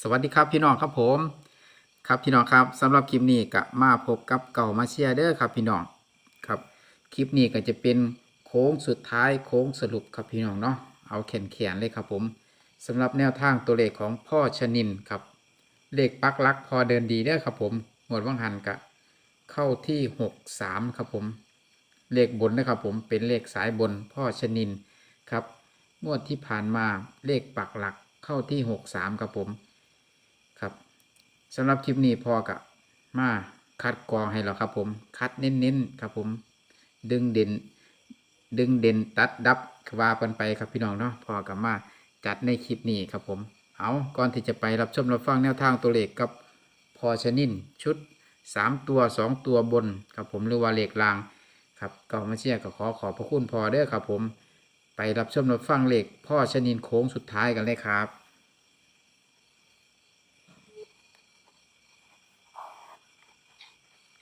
สวัสดีครับพี่น้องครับผม ครับพี่น้องครับสำหรับคลิปนี้ก็มาพบกับเก่ามาเชียร์เด้อครับพี่น้องครับคลิปนี้ก็จะเป็นโค้งสุดท้ายโค้งสรุปครับพี่น้องเนาะเอาแขนแขนเลยครับผมสำหรับแนวทางตัวเลขของพ่อชนินครับเลขปักหลักพอเดินดีเด้อครับผมหมวดว่างหันกะเข้าที่หกสามครับผม เลขบนนะครับผมเป็นเลขสายบนพ่อชนินครับงวดที่ผ่านมาเลขปักหลักเข้าที่หกสามครับผม สำหรับคลิปนี้พอกับมาคัดกรองให้เราครับ ผม คัดเน้นๆครับ ผม ดึงเด่น ดึงเด่นตัดดับว่ากันไปครับพี่น้องเนาะพอกับมาจัดในคลิปนี้ครับผม เอาก่อนที่จะไปรับชมรับฟังแนวทางตัวเลขกับพอชนินชุด 3 ตัว 2 ตัวบนครับผมหรือว่าเลขลางครับก็มาเชียร์ก็ขอขอบพระคุณพอเด้อครับผม ไปรับชมรับฟังเลขพ่อชนินโค้งสุดท้ายกันเลยครับ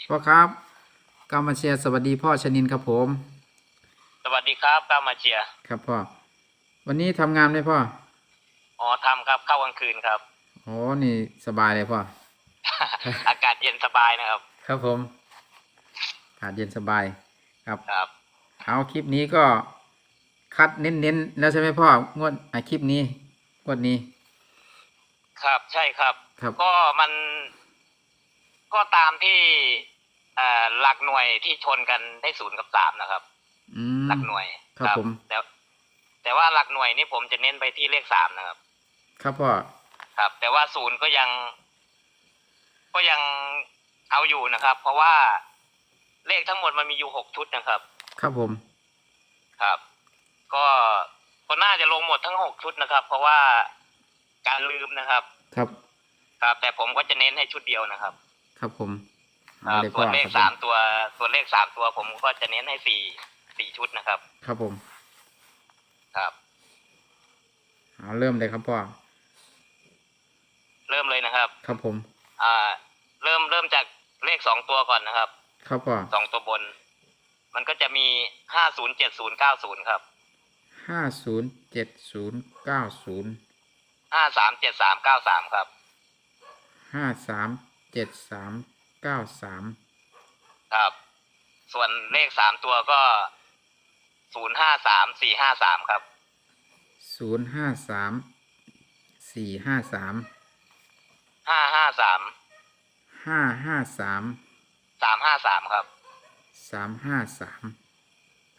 พ่อครับกามาเชียร์สวัสดีพ่อชนินครับผม สวัสดีครับก้าวมาเชียร์ครับพ่อ วันนี้ทำงานไหมพ่อ อ๋อทำครับเข้ากลางคืนครับโอ้นี่สบายเลยพ่อ อากาศเย็นสบายนะครับ ครับผม อากาศเย็นสบายครับครับเอาคลิปนี้ก็คัดเน้นๆแล้วใช่ไหมพ่องวดอะคลิปนี้งวดนี้ ครับใช่ครับ ครับก็มัน ก็ตามที่เอ่อหลักหน่วยที่ชนกันได้ศูนย์กับสามนะครับ อืมหลักหน่วยครับผม แต่แต่ว่าหลักหน่วยนี่ผมจะเน้นไปที่เลขสามนะครับ ครับพ่อ ครับ แต่ว่าศูนย์ก็ยัง ก็ยังเอาอยู่นะครับ เพราะว่าเลขทั้งหมดมันมีอยู่หกชุดนะครับ ครับผม ครับ ก็ก็น่าจะลงหมดทั้งหกชุดนะครับ เพราะว่าการลืมนะครับ ครับ ครับ แต่ผมก็จะเน้นให้ชุดเดียวนะครับ ครับผมครัเอาบเลยส่พ่วอนเลขคสารับมตัว ส่วนเลขสามตัวผมก็จะเน้นให้สี่สี่ชุดนะครับ ครับผม ครับเอาเริ่มเลยครับพ่อ เริ่มเลยนะครับ ครับผม อ่า เริ่มเริ่มจากเลขสองตัวก่อนนะครับ ครับพ่อสองตัวบน มันก็จะมีห้าศูนย์เจ็ดศูนย์เก้าศูนย์ครับห้าศูนย์เจ็ดศูนย์เก้าศูนย์ห้าสามเจ็ดสามเก้าสามครับห้าสามเจ็ดสาม เก้าสามครับ ส่วนเลขสามตัวก็ศูนย์ห้าสามสี่ห้าสามครับ ศูนย์ห้าสามสี่ห้าสามห้าห้าสามห้าห้าสามสามห้าสามครับ สามห้าสาม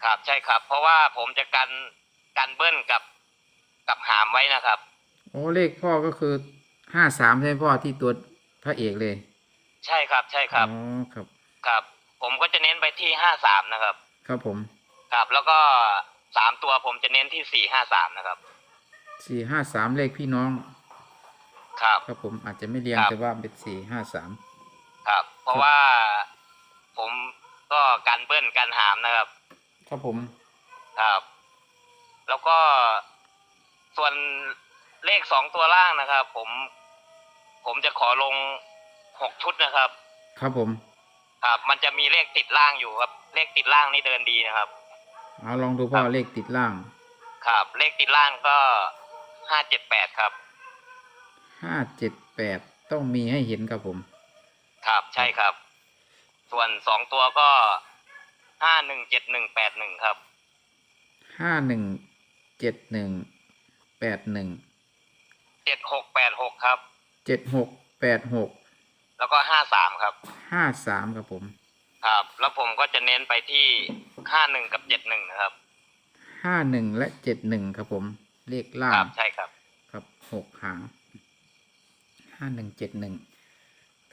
ครับใช่ครับ เพราะว่าผมจะกันกันเบิ้ลกับกับหามไว้นะครับ โอ้เลขพ่อก็คือห้าสามใช่ไหมพ่อที่ตัวพระเอกเลย ใช่ครับ ใช่ครับ อ๋อครับ ครับ ผมก็จะเน้นไปที่ห้าสามนะครับ ครับผมครับ แล้วก็สามตัวผมจะเน้นที่สี่ห้าสามนะครับ สี่ห้าสามเลขพี่น้อง ครับ ครับผมอาจจะไม่เรียงครับ แต่ว่าเป็นสี่ห้าสามครับ เพราะว่าผมก็กันเบิ้ลกันหามนะครับ ครับผมครับ แล้วก็ส่วนเลขสองตัวล่างนะครับ ผม ผมจะขอลง หกชุดนะครับ ครับผม ครับ มันจะมีเลขติดล่างอยู่ครับ เลขติดล่างนี่เดินดีนะครับ เอาลองดูพ่อครับเลขติดล่าง ครับ เลขติดล่างก็ห้าเจ็ดแปดครับ ห้าเจ็ดแปดต้องมีให้เห็นครับผม ครับ ใช่ครับ ส่วนสองตัวก็ห้าหนึ่งเจ็ดหนึ่งแปดหนึ่งครับ ห้าหนึ่งเจ็ดหนึ่งแปดหนึ่งเจ็ดหกแปดหกครับ เจ็ดหกแปดหก แล้วก็ห้าสามครับห้าสามครับผมครับ แล้วผมก็จะเน้นไปที่ห้าหนึ่งกับเจ็ดหนึ่งนะครับห้าหนึ่งและเจ็ดหนึ่งครับผม เลขล่าครังบใช่ครับ ครับหกหางห้าหนึ่งเจ็ดหนึ่ง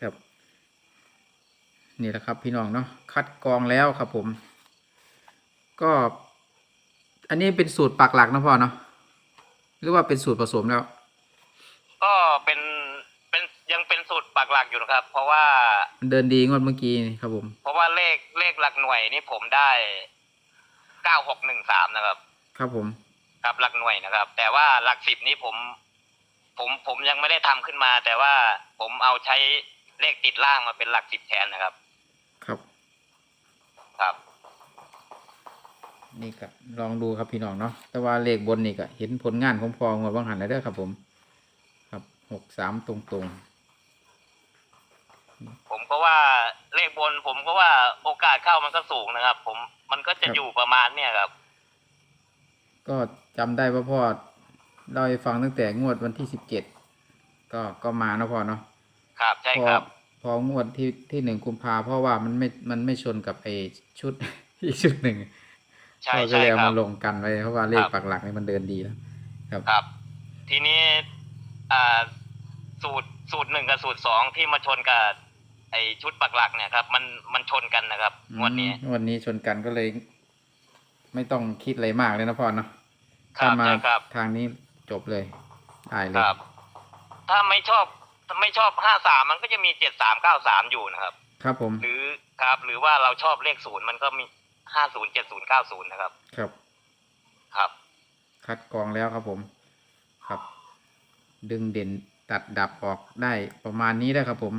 ครับนี่แหละครับ พี่น้องเนาะคัดกรองแล้วครับผม ก็ อันนี้เป็นสูตรปักหลักนะพ่อเนาะหรือว่าเป็นสูตรผสมแล้ว ก็เป็นเป็นยังเป็นสูตรปักหลักอยู่นะครับ เพราะว่ามันเดินดีงวดเมื่อกี้นี่ครับผมเพราะว่าเลขเลขหลักหน่วยนี่ผมได้เก้าหกหนึ่งสามนะครับ ครับผม ครับหลักหน่วยนะครับ แต่ว่าหลักสิบนี้ผม ผมผมยังไม่ได้ทำขึ้นมา แต่ว่าผมเอาใช้เลขติดล่างมาเป็นหลักสิบแทนนะครับ ครับ ครับ นี่ก็ลองดูครับพี่น้องเนาะแต่ว่าเลขบนนี่ก็เห็นผลงานของพองวดบางหันแล้วเด้อครับผม ครับหหกสามตรง ผมก็ว่าเลขบนผมก็ว่าโอกาสเข้ามันก็สูงนะครับ ผมมันก็จะอยู่ประมาณเนี่ยครับๆก็จำได้ว่าพ่อเล่าให้ฟังตั้งแต่งวดวันที่สิบเจ็ดก็ก็มาเนาะพ่อเนาะครับใช่พอครับ พองวดที่ที่หนึ่งกุมภาเพราะว่ามันไม่มันไม่ชนกับไอชุด อีกชุดหนึ่งใช่พ่อก็ใช่เลยเอาครัมาบ ลงกันไว้เพราะว่าเลขครับ ปักหลักนี่มันเดินดีแล้วครับ ครับ ทีนี้อ่าสูตรสูตรหนึ่งกับสูตรสองที่มาชนกับ ไอชุดปักหลักเนี่ยครับ มันมันชนกันนะครับงวดนี้อืมวันนี้ชนกันก็เลย ไม่ต้องคิดอะไรมากเลยนะพ่อเนาะครัถ้าบมาใช่ครับทางนี้จบเลยได้เลคยรับถ้าไม่ชอบถ้าไม่ชอบห้าสามมันก็จะมีเจ็ดสามเก้าสามอยู่นะครับ ครับผม หรือครับ หรือว่าเราชอบเลขศูนย์มันก็มีห้าศูนย์เจ็ดศูนย์เก้าศูนย์นะครับ ครับ ครับ คัดกรองแล้วครับผม ครับ ดึงเด่นตัดดับออกได้ประมาณนี้ได้ครับผม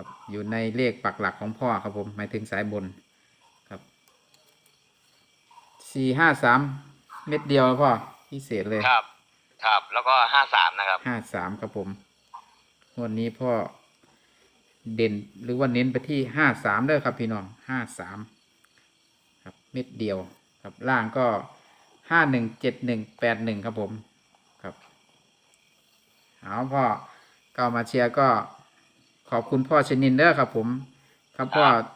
ครับ อยู่ในเลขปักหลักของพ่อครับผมหมายถึงสายบนครับสี่ห้าสามเม็ดเดียวพ่อพิเศษเลยครับ ครับ แล้วก็ห้าสามนะครับห้าสามครับผมวันนี้พ่อเด่นหรือว่าเน้นไปที่ห้าสามเด้อครับพี่น้องห้าสามครับเม็ดเดียวครับล่างก็ห้าหนึ่งเจ็ดหนึ่งแปดหนึ่งครับผมครับเอาพ่อก็มาเชียร์ก็ ขอบคุณพ่อชนินเด้อครับ ผม ครับพ่อครับ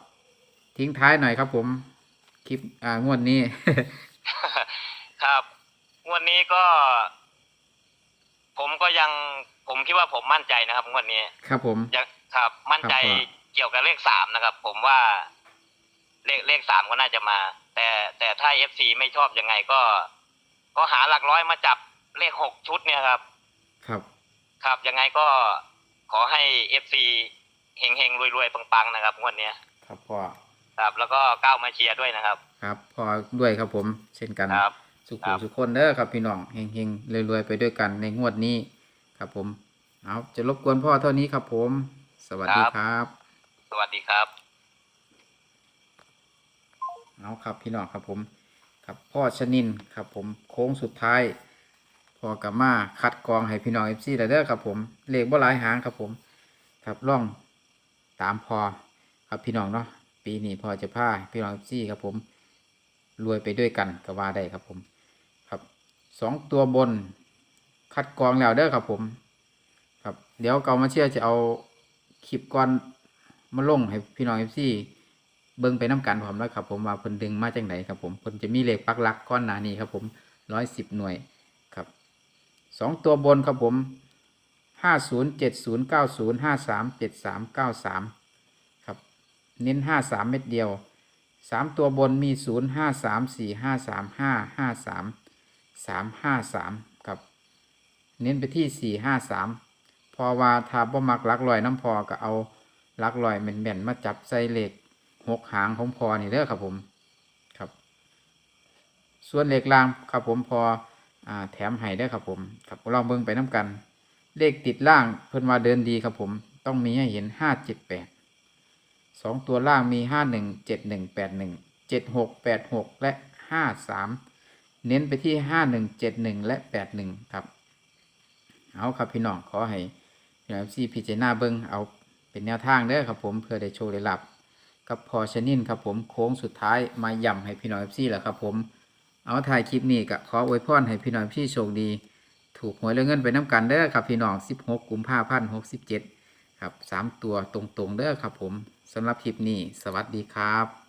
ทิ้งท้ายหน่อยครับ ผม คลิปอ่างวดนี้ ครับงวดนี้ก็ ผมก็ยังผมคิดว่าผมมั่นใจนะครับงวดนี้ ครับ ผมยังครับ มั่นใจครับผมเกี่ยวกับเลขสามนะครับ ผมว่าเลขเลขสามก็น่าจะมา แต่แต่ถ้าเอฟซีไม่ชอบยังไงก็ ก็หาหลักร้อยมาจับเลขหกชุดเนี่ยครับ ครับ ครับยังไงก็ ขอให้เอฟซีเฮงเฮงรวยๆ ปังๆ นะครับงวดเนี้ยครับพ่อครับ แล้วก็ก้าวมาเชียร์ด้วยนะครับ ครับพ่อด้วยครับผมเช่นกันครับ สุครัขุบสุขคนเด้อครับพี่น้องเฮงๆรวยๆ ไปด้วยกันในงวดนี้ครับผมเอาจะรบกวนพ่อเท่านี้ครับผม สวัสดีครับ สวัสดีครับเอาครับพี่น้องครับผม ครับพ่อชนินครับผมโค้งสุดท้ายพ่ อกับมาคัดกรองให้พี่น้องเอฟซีเด้อครับผมเลขบ่หลายหางครับผมครับล่องตามพอครับพี่น้องเนาะปีนี้พอจะพาพี่น้องเอฟซีครับผมรวยไปด้วยกันก็ว่าได้ครับผมครับสองตัวบนคัดกรองแล้วเด้อครับผม ครับเดี๋ยวเกามาเชื่อจะเอาคลิปก่อนมาลงให้พี่น้องเอฟซีเบิ่งไปน้ำกันผมแล้วครับผมว่าเพิ่นดึงมาจากไหนครับผมเพิ่นจะมีเลขปักลักก้อนหนานี้ครับผมร้อยสิบหน่วย สองตัวบนครับผมห้าศูนย์เจ็ดศูนย์เก้าศูนย์ห้าสามเจ็ดสามเก้าสามครับเน้นห้าสามเม็ดเดียวสามตัวบนมีศูนย์ห้าสามสี่ห้าสามห้าห้าสามสามห้าสามครับ เน้นไปที่สี่ห้าสามพอว่าถ้าบ่มักลักลอยน้ำพอก็เอาลักลอยแม่นๆมาจับใส่เหล็กหกหางของพอนี่เด้อครับผมครับ ส่วนเหล็กล่างครับผมพอ แถมให้ได้ครับผมครับลองเบิ่งไปน้ำกัน เลขติดล่างเพิ่นว่าเดินดีครับผมต้องมีให้เห็นห้าเจ็ดแปดสองตัวล่างมีห้าหนึ่งเจ็ดหนึ่งแปดหนึ่งเจ็ดหกแปดหกและห้าสามเน้นไปที่ห้าหนึ่งเจ็ดหนึ่งและแปดหนึ่งครับเอาครับพี่น้องขอให้พี่น้องซีพิจารณาเบิ้งเอาเป็นแนวทางเด้อครับผมเพื่อได้โชว์ได้รับกับพอชนินครับผมโค้งสุดท้ายมาย่ำให้พี่น้องซีแหละครับผม เอาถ่ายคลิปนี้ก็ขออวยพรให้พี่น้องพี่โชคดี ถูกหวยและเงินไปน้ำกันเด้อครับพี่น้อง 16 กุมภาพันธ์67 ครับสามตัวตรงๆเด้อครับผมสำหรับคลิปนี้ สวัสดีครับ